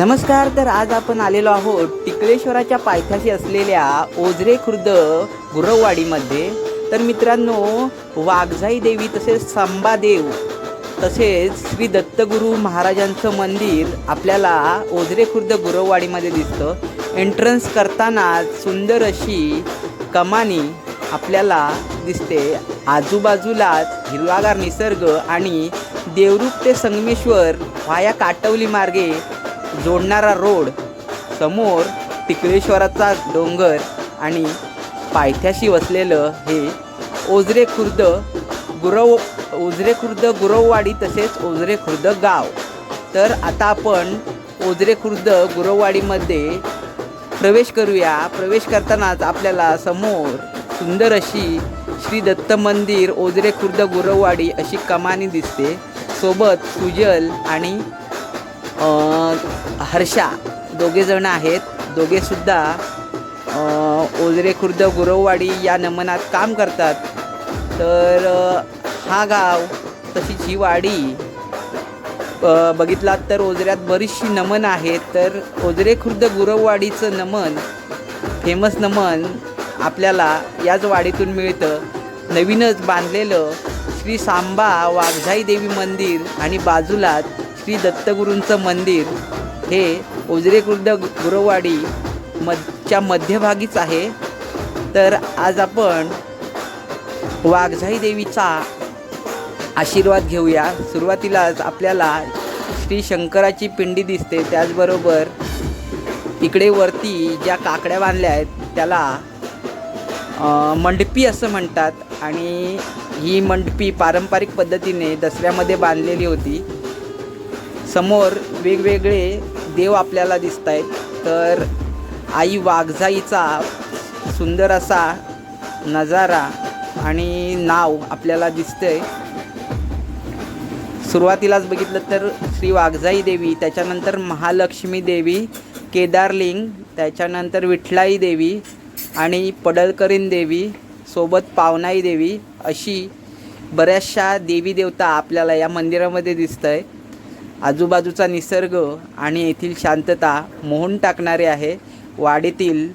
नमस्कार तर आज आपण आलेलो आहोत टिकलेश्वराच्या पायथ्याशी असलेल्या ओझरे खुर्द गुरववाडीमध्ये. तर मित्रांनो वाघजाई देवी तसेच संबादेव तसेच श्री दत्तगुरू महाराजांचं मंदिर आपल्याला ओझरे खुर्द गुरववाडीमध्ये दिसतं. एंट्रन्स करताना सुंदर अशी कमानी आपल्याला दिसते. आजूबाजूलाच हिरवागार निसर्ग आणि देवरूप ते संगमेश्वर वाया काटवली मार्गे जोडणारा रोड समोर टिकळेश्वराचा डोंगर आणि पायथ्याशी वसलेलं हे ओझरे खुर्द गुरव ओझरे खुर्द गुरववाडी तसेच ओझरे खुर्द गाव. तर आता आपण ओझरे खुर्द गुरववाडीमध्ये प्रवेश करूया. प्रवेश करतानाच आपल्याला समोर सुंदर अशी श्री दत्त मंदिर ओझरे खुर्द गुरववाडी अशी कमानी दिसते. सोबत सुजल आणि हर्षा दोघे जण आहेत. दोघेसुद्धा ओजरे खुर्द गुरववाडी या नमनात काम करतात. तर हा गाव तशीच ही वाडी. बघितलात तर ओजऱ्यात बरीचशी नमन आहेत. तर ओजरे खुर्द गुरववाडीचं नमन फेमस नमन आपल्याला याच वाडीतून मिळतं. नवीनच बांधलेलं श्री सांबा वाघझाई देवी मंदिर आणि बाजूलाच श्री दत्तगुरूंचं मंदिर हे ओझरे खुर्द गुरववाडी मधच्या मध्यभागीच आहे. तर आज आपण वाघजाई देवीचा आशीर्वाद घेऊया. सुरुवातीलाच आपल्याला श्री शंकराची पिंडी दिसते. त्याचबरोबर इकडे वरती ज्या काकड्या बांधल्या आहेत त्याला मंडपी असं म्हणतात. आणि ही मंडपी पारंपरिक पद्धतीने दसऱ्यामध्ये बांधलेली होती. समोर वेगवेगळे देव आपल्याला दिसत आहेत तर आई वाघजाईचा सुंदर असा नजारा आणि नाव आपल्याला दिसतंय. सुरुवातीलाच बघितलं तर श्री वाघजाई देवी त्याच्यानंतर महालक्ष्मी देवी केदारलिंग त्याच्यानंतर विठलाई देवी आणि पडलकरीन देवी सोबत पावनाई देवी अशी बऱ्याचशा देवी देवता आपल्याला या मंदिरामध्ये दिसत आहे आजूबाजूचा निसर्ग आणि येथील शांतता मोहून टाकणारे आहे. वाडीतील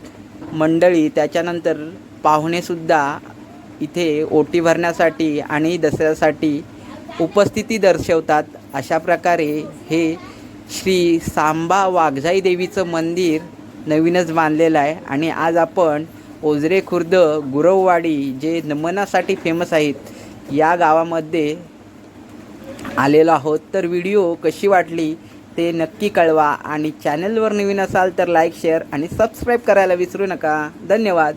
मंडळी त्याच्यानंतर पाहुणेसुद्धा इथे ओटी भरण्यासाठी आणि दसऱ्यासाठी उपस्थिती दर्शवतात. अशा प्रकारे हे श्री सांबा वाघजाई देवीचं मंदिर नवीनच बांधलेलं आहे आणि आज आपण ओझरे खुर्द गुरववाडी जे नमनासाठी फेमस आहेत या गावामध्ये आलेलो आहोत. तर व्हिडिओ कशी वाटली ते नक्की कळवा. आणि चॅनलवर नवीन असाल तर लाईक शेअर आणि सबस्क्राईब करायला विसरू नका. धन्यवाद.